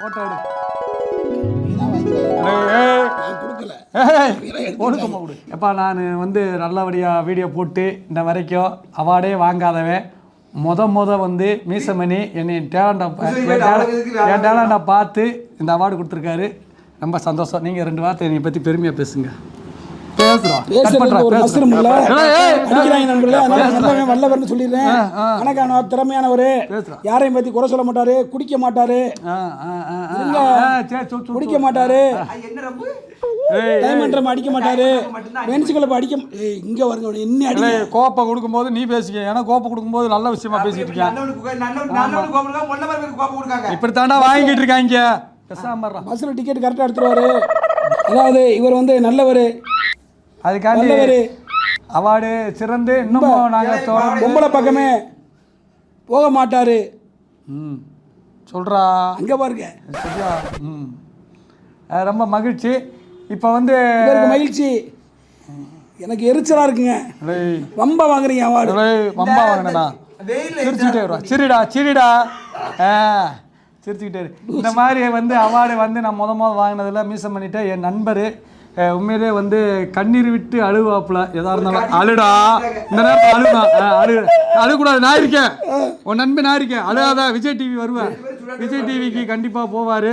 Photo எடு. எப்பா நான் வந்து நல்லபடியாக வீடியோ போட்டு இந்த வரைக்கும் அவார்டே வாங்காதவன். முத முத வந்து மீசமணி என்னை டேலண்ட்டை என் டேலண்ட்டை பார்த்து இந்த அவார்டு கொடுத்துருக்காரு. ரொம்ப சந்தோஷம். நீங்கள் ரெண்டு வார்த்தை என்னை பற்றி பெருமையாக பேசுங்க. வல்லவர்னு சொல்லிடுறேன். கணக்கானவர் திறமையானவர். யாரையும் பத்தி குறை சொல்ல மாட்டாரு குடிக்க மாட்டாரு. குடிக்க மாட்டாரு. என்ன ரொம்ப ஏய். டைமண்ட் ரம் அடிக்க மாட்டாரு. வெனிச்சு கிளப் அடிக்க இங்க வருங்க என்ன அடி கோப்பை கொடுக்கும்போது நீ பேசிக்க ஏன்னா கோப்பை கொடுக்கும்போது நல்ல விஷயமா பேசிட்டு இருக்கேன். இப்படி தாண்டா வாங்கிட்டு இருக்காங்க. டிக்கெட் கரெக்டா எடுத்துருவாரு அதாவது இவர் வந்து நல்லவர். அதுக்காண்டி. அவார்டு சிறந்து இன்னமும் நாங்கள் பொம்பளை பக்கமே போக மாட்டாரு. ம். சொல்கிறா அங்க பாருங்க. சரியா ம். ரொம்ப மகிழ்ச்சி. இப்போ வந்து மகிழ்ச்சி. எனக்கு எரிச்சலா இருக்குங்க. ரொம்ப வாங்குறீங்க அவார்டு. வம்பா வாங்கினடா. வெயில் சிரிச்சுக்கிட்டே வருவா. சிரிடா சிரிடா. ஆ சிரிச்சுக்கிட்டே இரு. இந்த மாதிரி வந்து அவார்டு வந்து நான் முத முத வாங்கினதில் மீசம் பண்ணிட்டு என் நண்பர். உண்மையிலே வந்து கண்ணீர் விட்டு அழுவாப்புல. எதா இருந்தாலும் அழுடா. இந்த நேரத்தில் அழுமா அழு அழுக்கூடாது நான் இருக்கேன். உன் நண்பன் நான் இருக்கேன். அழுகாத விஜய் டிவி வருவேன் விஜய் டிவிக்கு கண்டிப்பாக போவார்.